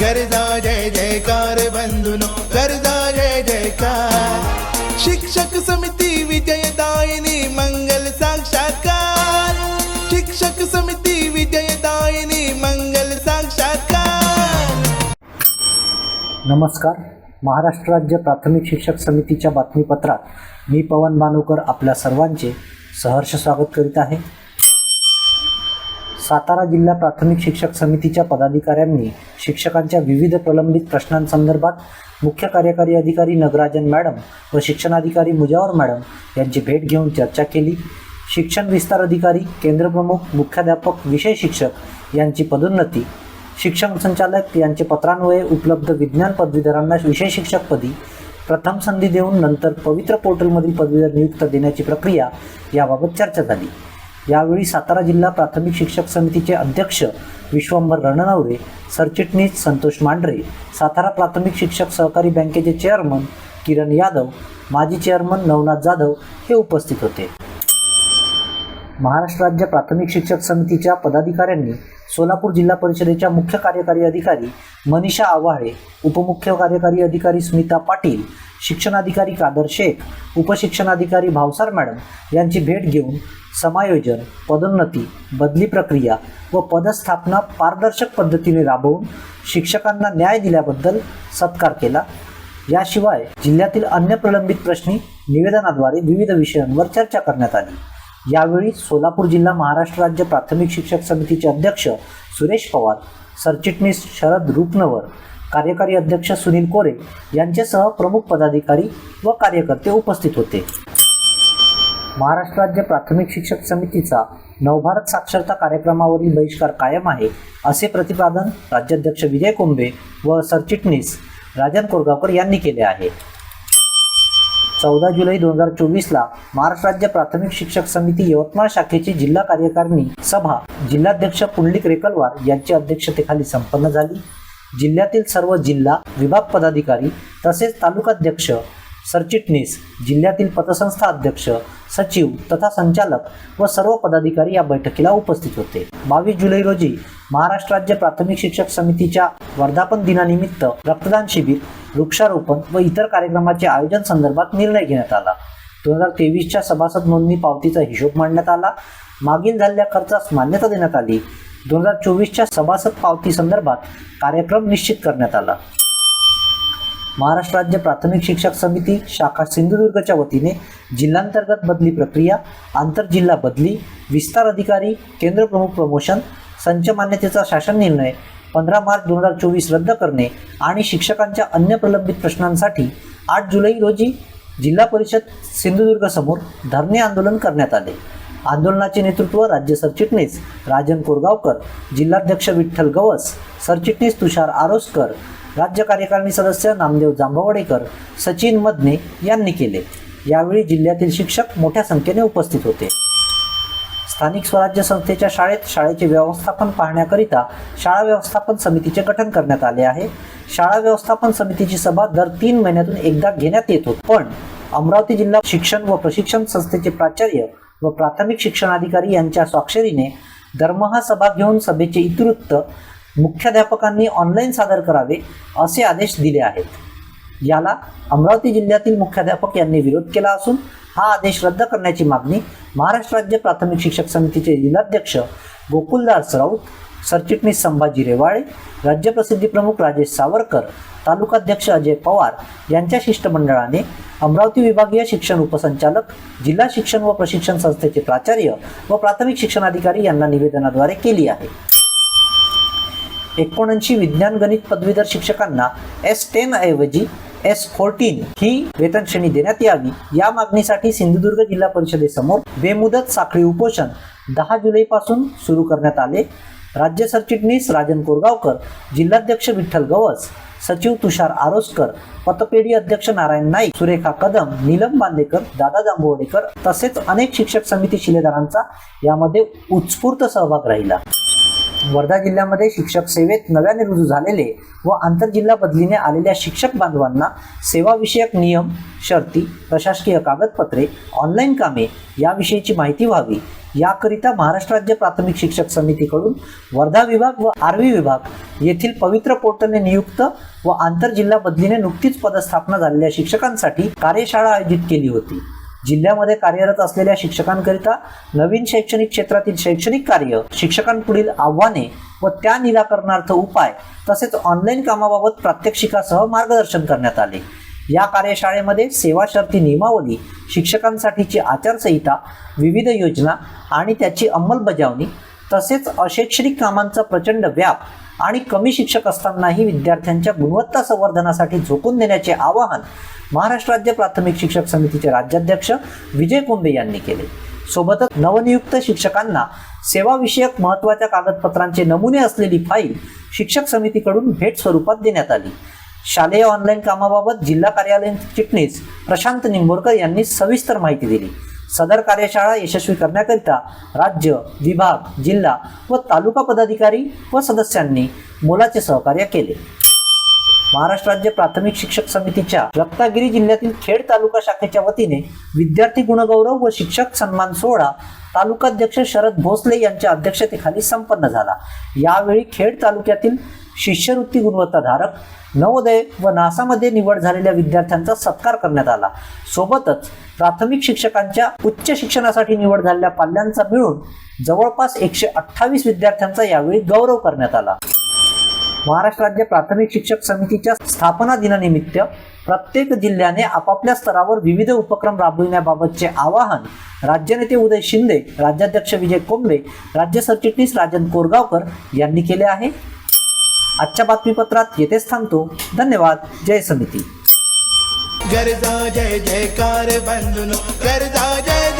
गरजा जय जयकार बंधुनो गरजा जय जयकार. शिक्षक समिती विजयदायिनी मंगल साक्षात्कार. शिक्षक समिती विजयदायिनी मंगल साक्षात्कार. नमस्कार. महाराष्ट्र राज्य प्राथमिक शिक्षक समितीच्या बातमीपत्रात मी पवन मानूकर आपल्या सर्वांचे सहर्ष स्वागत करीत आहे. सातारा जिल्हा प्राथमिक शिक्षक समितीच्या पदाधिकाऱ्यांनी शिक्षकांच्या विविध प्रलंबित प्रश्नांसंदर्भात मुख्य कार्यकारी अधिकारी नगराजन मॅडम व शिक्षणाधिकारी मुजावर मॅडम यांची भेट घेऊन चर्चा केली. शिक्षण विस्तार अधिकारी केंद्रप्रमुख मुख्याध्यापक विषय शिक्षक यांची पदोन्नती. शिक्षण संचालक यांचे पत्रान्वये उपलब्ध विज्ञान पदवीधरांना विषय शिक्षकपदी प्रथम संधी देऊन नंतर पवित्र पोर्टलमधील पदवीधर नियुक्त देण्याची प्रक्रिया याबाबत चर्चा झाली. यावेळी सातारा जिल्हा प्राथमिक शिक्षक समितीचे अध्यक्ष विश्वंभर रणनवरे सरचिटणीस संतोष मांढरे सातारा प्राथमिक शिक्षक सहकारी बँकेचे चेअरमन किरण यादव माजी चेअरमन नवनाथ जाधव हे उपस्थित होते. महाराष्ट्र राज्य प्राथमिक शिक्षक समितीच्या पदाधिकाऱ्यांनी सोलापूर जिल्हा परिषदेच्या मुख्य कार्यकारी अधिकारी मनीषा आव्हाळे उपमुख्य कार्यकारी अधिकारी स्मिता पाटील शिक्षणाधिकारी कादर शेख उपशिक्षणाधिकारी भावसार मॅडम यांची भेट घेऊन समायोजन पदोन्नती बदली प्रक्रिया व पदस्थापना पारदर्शक पद्धतीने राबवून शिक्षकांना न्याय दिल्याबद्दल सत्कार केला. याशिवाय जिल्ह्यातील अन्य प्रलंबित प्रश्नी निवेदनाद्वारे विविध विषयांवर चर्चा करण्यात आली. यावेळी सोलापूर जिल्हा महाराष्ट्र राज्य प्राथमिक शिक्षक समितीचे अध्यक्ष सुरेश पवार सरचिटणीस शरद रुपनवर कार्यकारी अध्यक्ष सुनील कोरे यांच्यासह प्रमुख पदाधिकारी व कार्यकर्ते उपस्थित होते. महाराष्ट्र राज्य प्राथमिक शिक्षक समितीचा नवभारत साक्षरता कार्यक्रमावरील बहिष्कार कायम आहे असे प्रतिपादन राज्याध्यक्ष विजय कोंबे व सरचिटणीस राजन कोरगावकर यांनी केले आहे. चौदा जुलै दोन हजार चोवीसला महाराष्ट्र राज्य प्राथमिक शिक्षक समिती यवतमाळ शाखेची जिल्हा कार्यकारिणी सभा जिल्हाध्यक्ष पुंडलिक रेकलवार यांच्या अध्यक्षतेखाली संपन्न झाली. जिल्ह्यातील सर्व जिल्हा विभाग पदाधिकारी तसेच तालुकाध्यक्ष सरचिटणीस जिल्ह्यातील पतसंस्था अध्यक्ष सचिव तथा संचालक व सर्व पदाधिकारी या बैठकीला उपस्थित होते. बावीस जुलै रोजी महाराष्ट्र राज्य प्राथमिक शिक्षक समितीच्या वर्धापन दिनानिमित्त रक्तदान शिबिर वृक्षारोपण व इतर कार्यक्रमाचे आयोजन संदर्भात निर्णय घेण्यात आला. दोन हजार तेवीसच्या सभासद नोंदणी पावतीचा हिशोब मांडण्यात आला. मागील झालेल्या खर्चास मान्यता देण्यात आली. दोन हजार चोवीसच्या सभासद पावती संदर्भात कार्यक्रम निश्चित करण्यात आला. महाराष्ट्र राज्य प्राथमिक शिक्षक समिती शाखा सिंधुदुर्गच्या वतीने जिल्हांतर्गत बदली प्रक्रिया आंतरजिल्हा बदली विस्तार अधिकारी केंद्र प्रमुख प्रमोशन संच मान्यतेचा शासन निर्णय पंधरा मार्च दोन हजार चोवीस रद्द करणे आणि शिक्षकांच्या अन्य प्रलंबित प्रश्नांसाठी आठ जुलै रोजी जिल्हा परिषद सिंधुदुर्गसमोर धरणे आंदोलन करण्यात आले. आंदोलनाचे नेतृत्व राज्य सरचिटणीस राजन कोरगावकर जिल्हाध्यक्ष विठ्ठल गवस सरचिटणीस तुषार आरोसकर राज्य कार्यकारिणी सदस्य नामदेव जांभवडेकर सचिन मदने यांनी केले. यावेळी जिल्ह्यातील शिक्षक मोठ्या संख्येने उपस्थित होते. स्थानिक स्वराज्य संस्थेच्या शाळेत शाळेचे व्यवस्थापन पाहण्याकरिता शाळा व्यवस्थापन समितीचे गठन करण्यात आले आहे. शाळा व्यवस्थापन समितीची सभा दर तीन महिन्यातून एकदा घेण्यात येत होती. पण अमरावती जिल्हा शिक्षण व प्रशिक्षण संस्थेचे प्राचार्य व प्राथमिक शिक्षणाधिकारी यांच्या स्वाक्षरीने दरमहा सभा घेऊन सभेचे इतिवृत्त मुख्याध्यापकांनी ऑनलाईन सादर करावे असे आदेश दिले आहेत. याला अमरावती जिल्ह्यातील मुख्याध्यापक यांनी विरोध केला असून हा आदेश रद्द करण्याची मागणी महाराष्ट्र राज्य प्राथमिक शिक्षक समितीचे जिल्हाध्यक्ष गोकुलदास राऊत सरचिटणीस संभाजी रेवाळे राज्य प्रसिद्धी प्रमुख राजेश सावरकर तालुकाध्यक्ष अजय पवार यांच्या शिष्टमंडळाने अमरावती विभागीय शिक्षण उपसंचालक जिल्हा शिक्षण व प्रशिक्षण संस्थेचे प्राचार्य व प्राथमिक शिक्षणाधिकारी यांना निवेदनाद्वारे केली आहे. एकोणऐंशी विज्ञान गणित पदवीधर शिक्षकांना एस टेन ऐवजी एस फोर्टीन ही वेतन श्रेणी देण्यात यावी या मागणीसाठी सिंधुदुर्ग जिल्हा परिषदेसमोर बेमुदत साखळी उपोषण दहा जुलैपासून सुरू करण्यात आले. राज्य सरचिटणीस राजन कोरगावकर जिल्हाध्यक्ष विठ्ठल गवस सचिव तुषार आरोसकर पतपेढी अध्यक्ष नारायण नाईक सुरेखा कदम नीलम बांदेकर दादा जांभवडेकर तसेच अनेक शिक्षक समिती शिलेदारांचा यामध्ये उत्स्फूर्त सहभाग राहिला. वर्धा जिल्ह्यामध्ये शिक्षक सेवेत नव्याने रुजू झालेले व आंतरजिल्हा बदलीने आलेल्या शिक्षक बांधवांना सेवाविषयक नियम शर्ती प्रशासकीय कागदपत्रे ऑनलाईन कामे याविषयीची माहिती व्हावी. याकरिता महाराष्ट्र राज्य प्राथमिक शिक्षक समितीकडून वर्धा विभाग व आर्वी विभाग येथील पवित्र पोर्टलने नियुक्त व आंतरजिल्हा बदलीने नुकतीच पदस्थापना झालेल्या शिक्षकांसाठी कार्यशाळा आयोजित केली होती. जिल्ह्यामध्ये कार्यरत असलेल्या शिक्षकांकरिता नवीन शैक्षणिक क्षेत्रातील शैक्षणिक कार्य शिक्षकांपुढील आव्हाने व त्या निराकरणार्थ उपाय तसेच ऑनलाईन कामाबाबत प्रात्यक्षिकासह मार्गदर्शन करण्यात आले. या कार्यशाळेमध्ये सेवा शर्ती नियमावली शिक्षकांसाठीची आचारसंहिता विविध योजना आणि त्याची अंमलबजावणी तसेच अशैक्षणिक कामांचा प्रचंड व्याप आणि कमी शिक्षक असतानाही विद्यार्थ्यांच्या गुणवत्ता संवर्धनासाठी झोकून देण्याचे आवाहन महाराष्ट्र राज्य प्राथमिक शिक्षक समितीचे राज्याध्यक्ष विजय कुंबे यांनी केले. सोबतच नवनियुक्त शिक्षकांना सेवाविषयक महत्त्वाच्या कागदपत्रांचे नमुने असलेली फाईल शिक्षक समितीकडून भेट स्वरूपात देण्यात आली. शालेय ऑनलाईन कामाबाबत जिल्हा कार्यालयीन चिटणीस प्रशांत निंबोरकर यांनी सविस्तर माहिती दिली. सदर कार्यशाळा यशस्वी करण्याकरिता राज्य विभाग जिल्हा व तालुका पदाधिकारी व सदस्यांनी मोलाचे सहकार्य केले. महाराष्ट्र राज्य प्राथमिक शिक्षक समितीच्या रत्नागिरी जिल्ह्यातील खेड तालुका शाखेच्या वतीने विद्यार्थी गुणगौरव व शिक्षक सन्मान सोहळा तालुकाध्यक्ष शरद भोसले यांच्या अध्यक्षतेखाली संपन्न झाला. यावेळी खेड तालुक्यातील शिष्यवृत्ती गुणवत्ताधारक नवोदय व नासामध्ये निवड झालेल्या विद्यार्थ्यांचा सत्कार करण्यात आला. सोबतच प्राथमिक शिक्षकांच्या उच्च शिक्षणासाठी निवड झालेल्या पाल्यांचा मिळून जवळपास एकशे अठ्ठावीस विद्यार्थ्यांचा यावेळी गौरव करण्यात आला. महाराष्ट्र राज्य प्राथमिक शिक्षक समितीच्या स्थापना दिनानिमित्त प्रत्येक जिल्ह्याने आपापल्या स्तरावर विविध उपक्रम राबविण्याबाबतचे आवाहन राज्यनेते उदय शिंदे राज्याध्यक्ष विजय कोंबे राज्य सरचिटणीस राजन कोरगावकर यांनी केले आहे. आजच्या बातमीपत्रात येथेच थांबतो. धन्यवाद. जय समिती. गरजा जय जयकार बंधुनो. गरजा जय